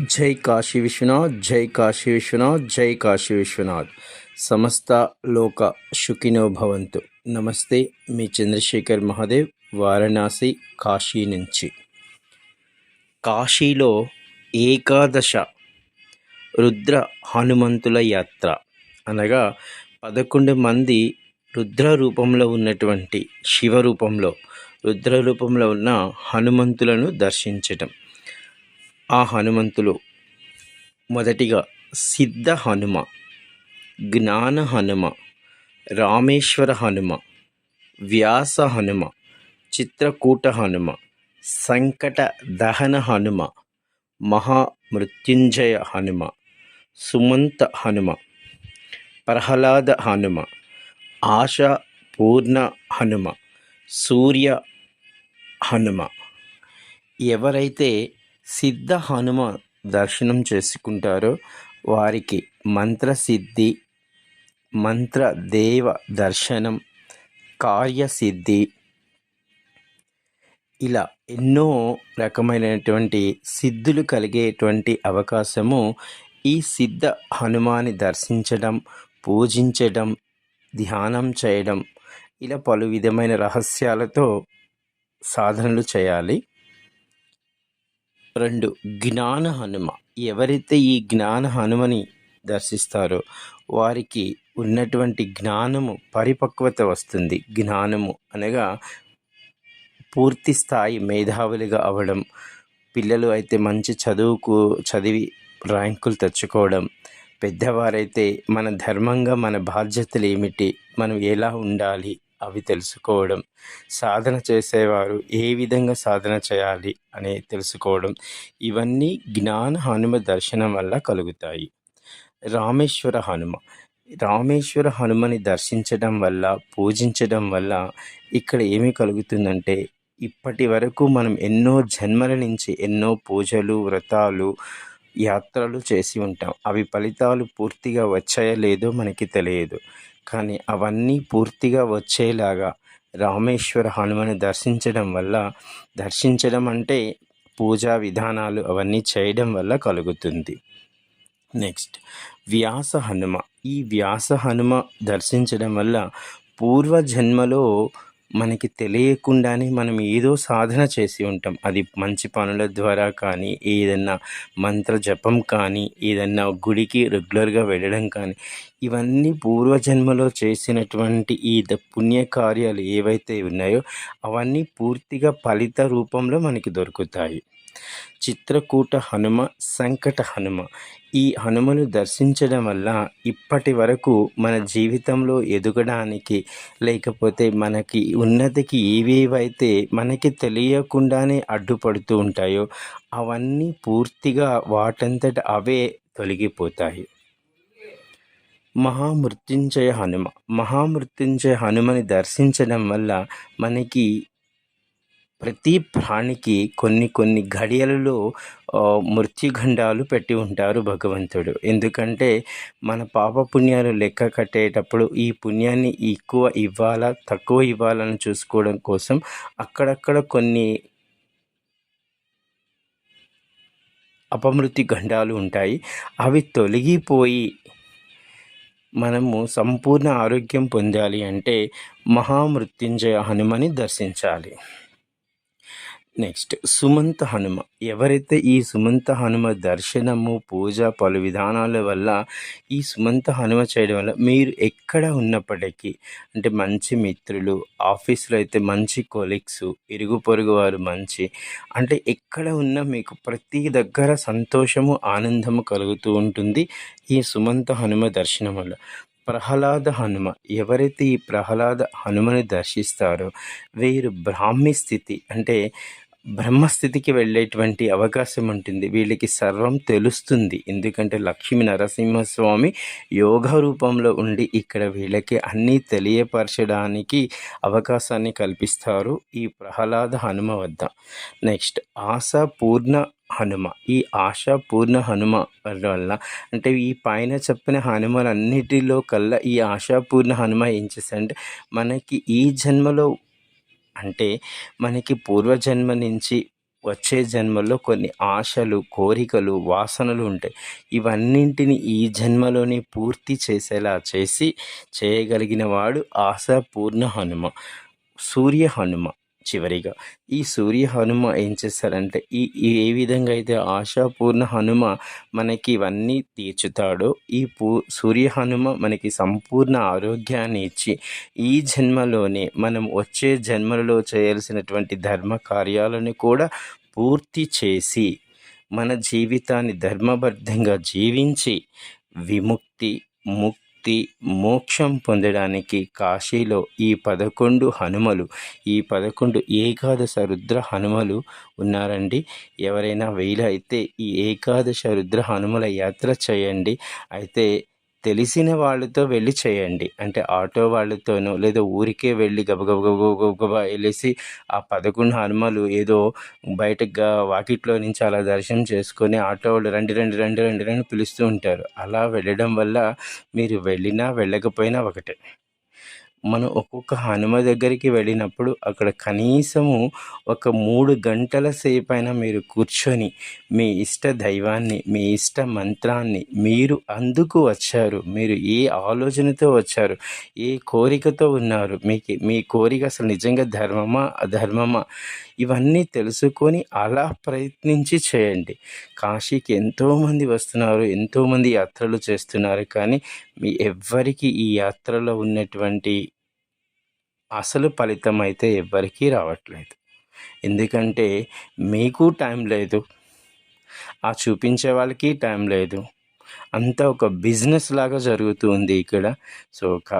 జై కాశీ విశ్వనాథ్ జై కాశీ విశ్వనాథ్ జై కాశీ విశ్వనాథ్. సమస్త లోక శుకినో భవంతు. నమస్తే మీ చంద్రశేఖర్ మహాదేవ్ వారణాసి కాశీ నుంచి. కాశీలో ఏకాదశ రుద్ర హనుమంతుల యాత్ర. అనగా పదకొండు మంది రుద్ర రూపంలో ఉన్నటువంటి శివ రూపంలో రుద్ర రూపంలో ఉన్న హనుమంతులను దర్శించటం. ఆ హనుమంతులు మొదటిగా సిద్ధ హనుమ జ్ఞాన హనుమ రామేశ్వర హనుమ వ్యాస హనుమ చిత్రకూట హనుమ సంకట దహన హనుమ మహామృత్యుంజయ హనుమ సుమంత హనుమ ప్రహ్లాద హనుమ ఆశ పూర్ణ హనుమ సూర్య హనుమ. ఎవరైతే సిద్ధ హనుమ దర్శనం చేసుకుంటారో వారికి మంత్రసిద్ధి మంత్రదేవ దర్శనం కార్యసిద్ధి ఇలా ఎన్నో రకమైనటువంటి సిద్ధులు కలిగేటువంటి అవకాశము ఈ సిద్ధ హనుమాని దర్శించడం పూజించడం ధ్యానం చేయడం ఇలా పలు విధమైన రహస్యాలతో సాధనలు చేయాలి. రెండు జ్ఞాన హనుమ. ఎవరైతే ఈ జ్ఞాన హనుమని దర్శిస్తారో వారికి ఉన్నటువంటి జ్ఞానము పరిపక్వత వస్తుంది. జ్ఞానము అనగా పూర్తి స్థాయి మేధావులుగా అవ్వడం పిల్లలు అయితే మంచి చదువుకు చదివి ర్యాంకులు తెచ్చుకోవడం పెద్దవారైతే మన ధర్మంగా మన బాధ్యతలు ఏమిటి మనం ఎలా ఉండాలి అవి తెలుసుకోవడం. సాధన చేసేవారు ఏ విధంగా సాధన చేయాలి అని తెలుసుకోవడం. ఇవన్నీ జ్ఞాన హనుమ దర్శనం వల్ల కలుగుతాయి. రామేశ్వర హనుమ. రామేశ్వర హనుమని దర్శించడం వల్ల పూజించడం వల్ల ఇక్కడ ఏమి కలుగుతుందంటే ఇప్పటి వరకు మనం ఎన్నో జన్మల నుంచి ఎన్నో పూజలు వ్రతాలు యాత్రలు చేసి ఉంటాం. అవి ఫలితాలు పూర్తిగా వచ్చాయో లేదో మనకి తెలియదు. కానీ అవన్నీ పూర్తిగా వచ్చేలాగా రామేశ్వర హనుమని దర్శించడం వల్ల దర్శించడం అంటే పూజా విధానాలు అవన్నీ చేయడం వల్ల కలుగుతుంది. నెక్స్ట్ వ్యాస హనుమ. ఈ వ్యాస హనుమ దర్శించడం వల్ల పూర్వజన్మలో మనకి తెలియకుండానే మనం ఏదో సాధన చేసి ఉంటాం. అది మంచి పనుల ద్వారా కానీ ఏదన్నా మంత్ర జపం కానీ ఏదన్నా గుడికి రెగ్యులర్గా వెళ్ళడం కానీ ఇవన్నీ పూర్వజన్మలో చేసినటువంటి ఈ ద పుణ్యకార్యాలు ఏవైతే ఉన్నాయో అవన్నీ పూర్తిగా ఫలిత రూపంలో మనకి దొరుకుతాయి. చిత్రకూట హనుమ సంకట హనుమ. ఈ హనుమను దర్శించడం వల్ల ఇప్పటి వరకు మన జీవితంలో ఎదగడానికి లేకపోతే మనకి ఉన్నతికి ఏవేవైతే మనకి తెలియకుండానే అడ్డుపడుతూ ఉంటాయో అవన్నీ పూర్తిగా వాటంతట అవే తొలగిపోతాయి. మహామృత్యుంజయ హనుమ. మహామృత్యుంజయ హనుమని దర్శించడం వల్ల మనకి ప్రతి ప్రాణికి కొన్ని కొన్ని ఘడియలలో మృత్యుగండాలు పెట్టి ఉంటారు భగవంతుడు. ఎందుకంటే మన పాపపుణ్యాలు లెక్క కట్టేటప్పుడు ఈ పుణ్యాన్ని ఎక్కువ ఇవ్వాలా తక్కువ ఇవ్వాలని చూసుకోవడం కోసం అక్కడక్కడ కొన్ని అపమృతి గండాలు ఉంటాయి. అవి తొలగిపోయి మనము సంపూర్ణ ఆరోగ్యం పొందాలి అంటే మహామృత్యుంజయ హనుమని దర్శించాలి. నెక్స్ట్ సుమంత హనుమ. ఎవరైతే ఈ సుమంత హనుమ దర్శనము పూజ పలు విధానాల వల్ల ఈ సుమంత హనుమ చేయడం వల్ల మీరు ఎక్కడ ఉన్నప్పటికీ అంటే మంచి మిత్రులు ఆఫీస్లో అయితే మంచి కొలీగ్స్ ఇరుగు పొరుగు వారు మంచి అంటే ఎక్కడ ఉన్నా మీకు ప్రతి దగ్గర సంతోషము ఆనందము కలుగుతూ ఉంటుంది ఈ సుమంత హనుమ దర్శనం వల్ల ప్రహ్లాద హనుమ. ఎవరైతే ఈ ప్రహ్లాద హనుమని దర్శిస్తారో వీరు బ్రాహ్మీ స్థితి అంటే బ్రహ్మస్థితికి వెళ్ళేటువంటి అవకాశం ఉంటుంది వీళ్ళకి సర్వం తెలుస్తుంది. ఎందుకంటే లక్ష్మీ నరసింహస్వామి యోగ రూపంలో ఉండి ఇక్కడ వీళ్ళకి అన్నీ తెలియపరచడానికి అవకాశాన్ని కల్పిస్తారు. ఈ ప్రహ్లాద హనుమ వద్ద. నెక్స్ట్ ఆశ పూర్ణ హనుమ. ఈ ఆశ పూర్ణ హనుమ వల్ల అంటే ఈ పైన చెప్పిన హనుమలన్నిటిలో కల్లా ఈ ఆశాపూర్ణ హనుమ ఏం చేస్తారంటే మనకి ఈ జన్మలో అంటే మనకి పూర్వజన్మ నుంచి వచ్చే జన్మలో కొన్ని ఆశలు కోరికలు వాసనలు ఉంటాయి. ఇవన్నింటిని ఈ జన్మలోనే పూర్తి చేసేలా చేసి చేయగలిగిన వాడు ఆశాపూర్ణ హనుమ సూర్య హనుమ. చివరిగా. ఈ సూర్య హనుమ ఏం చేస్తారంటే ఈ ఏ విధంగా అయితే ఆశాపూర్ణ హనుమ మనకి ఇవన్నీ తీర్చుతాడో ఈ పూ సూర్య హనుమ మనకి సంపూర్ణ ఆరోగ్యాన్ని ఇచ్చి ఈ జన్మలోనే మనం వచ్చే జన్మలలో చేయాల్సినటువంటి ధర్మ కార్యాలను కూడా పూర్తి చేసి మన జీవితాన్ని ధర్మబద్ధంగా జీవించి విముక్తి ముక్తి మోక్షం పొందడానికి కాశీలో ఈ పదకొండు హనుమలు ఈ పదకొండు ఏకాదశ రుద్ర హనుమలు ఉన్నారండి. ఎవరైనా వీలైతే ఈ ఏకాదశ రుద్ర హనుమల యాత్ర చేయండి. అయితే తెలిసిన వాళ్ళతో వెళ్ళి చేయండి. అంటే ఆటో వాళ్ళతోనో లేదా ఊరికే వెళ్ళి గబగబగబగబా వెళ్ళేసి ఆ పదకొండు హనుమలు ఏదో బయటగా వాకిట్లో నుంచి అలా దర్శనం చేసుకొని ఆటో వాళ్ళు రండి రండి రండి రండి రండి పిలుస్తూ ఉంటారు. అలా వెళ్ళడం వల్ల మీరు వెళ్ళినా వెళ్ళకపోయినా ఒకటే. మనం ఒక్కొక్క హనుమ దగ్గరికి వెళ్ళినప్పుడు అక్కడ కనీసము ఒక మూడు గంటల సేపు అయినా మీరు కూర్చొని మీ ఇష్ట దైవాన్ని మీ ఇష్ట మంత్రాన్ని మీరు అందుకు వచ్చారు. మీరు ఏ ఆలోచనతో వచ్చారు? ఏ కోరికతో ఉన్నారు? మీకు మీ కోరిక అసలు నిజంగా ధర్మమా అధర్మమా? ఇవన్నీ తెలుసుకొని అలా ప్రయత్నించి చేయండి. కాశీకి ఎంతోమంది వస్తున్నారు ఎంతోమంది యాత్రలు చేస్తున్నారు కానీ మీ ఎవ్వరికి ఈ యాత్రలో ఉన్నటువంటి అసలు ఫలితం అయితే ఎవ్వరికీ రావట్లేదు. ఎందుకంటే మీకు టైం లేదు. ఆ చూపించే వాళ్ళకి టైం లేదు. అంతా ఒక బిజినెస్ లాగా జరుగుతుంది ఇక్కడ. సో కా